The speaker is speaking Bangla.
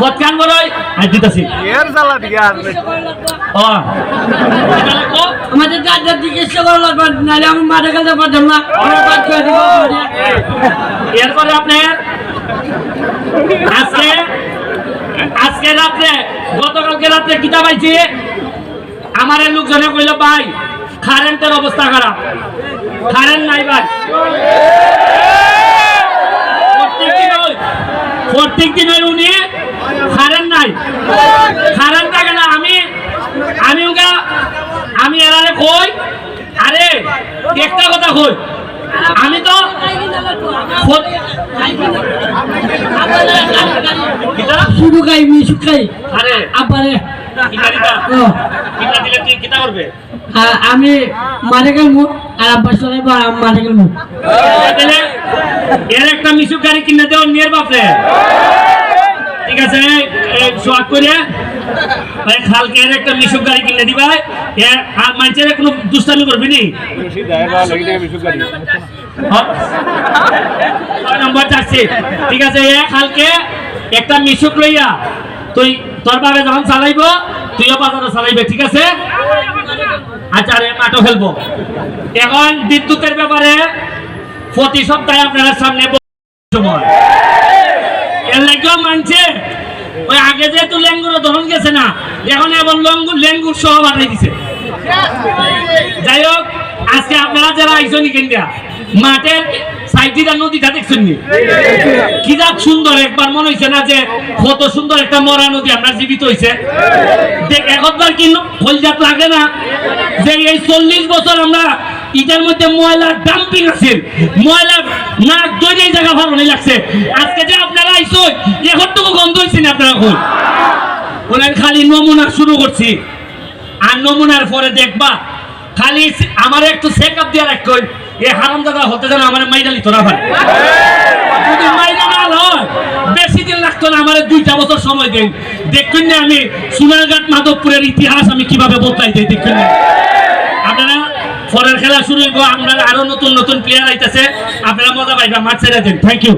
কত কান বড় আজ দিতাছি। এর জ্বালা দিয়া আর ও? আমাদের দাদা জিজ্ঞেস করা লাগবে নাহলে আমি মাঠে কাছে পাঠাম না। আমরা বাদ করে দিব এরপরে আপনার আজকে আজকে রাত্রে গতকালকে রাত্রে কিতাব আইছি আমার এই লোকজনে কইল ভাই কারেন্টের অবস্থা খারাপ। কারেন্ট নাই ভাই। প্রত্যেক দিন ওই- প্রত্যেক দিন উনি কারেন্ট থাকে না আমি আমি ওকে আমি এরারে কই? আরে একটা কথা কই আমি তো শুধু খাই মিশু খাই আরে আমি মাঠে গেলবো আর আব্বার সঙ্গে মাঠে গেলবো এর একটা মিশুক গাড়ি কিনে দেও নিয়ের বাপরে। ঠিক আছে? সোয়াগ করে একটা মিশুক গাড়ি কিনে দিবা। কোনো করবি হ্যাঁ? নম্বর ঠিক আছে, এ একটা মিশুক লইয়া তুই তোর বাবে যখন চালাইবো, তুইও বাজারে চালাইবে, ঠিক আছে? আচ্ছা মাটো ফেলব। এখন বিদ্যুতের ব্যাপারে প্রতি সপ্তাহে আপনারা সামনে সময় মানছে। ওই আগে যেহেতু লেঙ্গুর ধরন গেছে না, এখন এবার লঙ্গুর লেঙ্গুর সহ বানাই দিছে। যাই হোক আজকে আপনারা যারা আইসনি কেন্দ্রা মাঠের সাইডিটা, নদীটা দেখছেন নি? কি যাক সুন্দর, একবার মনে হয়েছে না যে কত সুন্দর একটা মরা নদী আপনার জীবিত একবার কি লাগে না যে এই চল্লিশ বছর আমরা ইটার মধ্যে ময়লার ডাম্পিং আছে ময়লা নাক দৈরে জায়গা ভালো লাগছে। আজকে যে আপনারা আইসো এখনটুকু গন্ধ হয়েছে না আপনারা এখন ওনার খালি নমুনা শুরু করছি। আর নমুনার পরে দেখবা, খালি আমার একটু চেক আপ দিয়ে রাখ কই এ হারাম দাদা হতে যেন আমার মাইডালি তোরা ভাই। যদি মাইনা না হয় বেশি দিন লাগতো না আমার দুইটা বছর সময় দেন। দেখুন না আমি সোনারঘাট মাধবপুরের ইতিহাস আমি কীভাবে বদলাই দিই, দেখুন না। আপনারা পরের খেলা শুরু হইব আমরা আরও নতুন নতুন প্লেয়ার আইতেছে, আপনারা মজা পাইবা, মাঠ ছেড়ে দেন। Thank you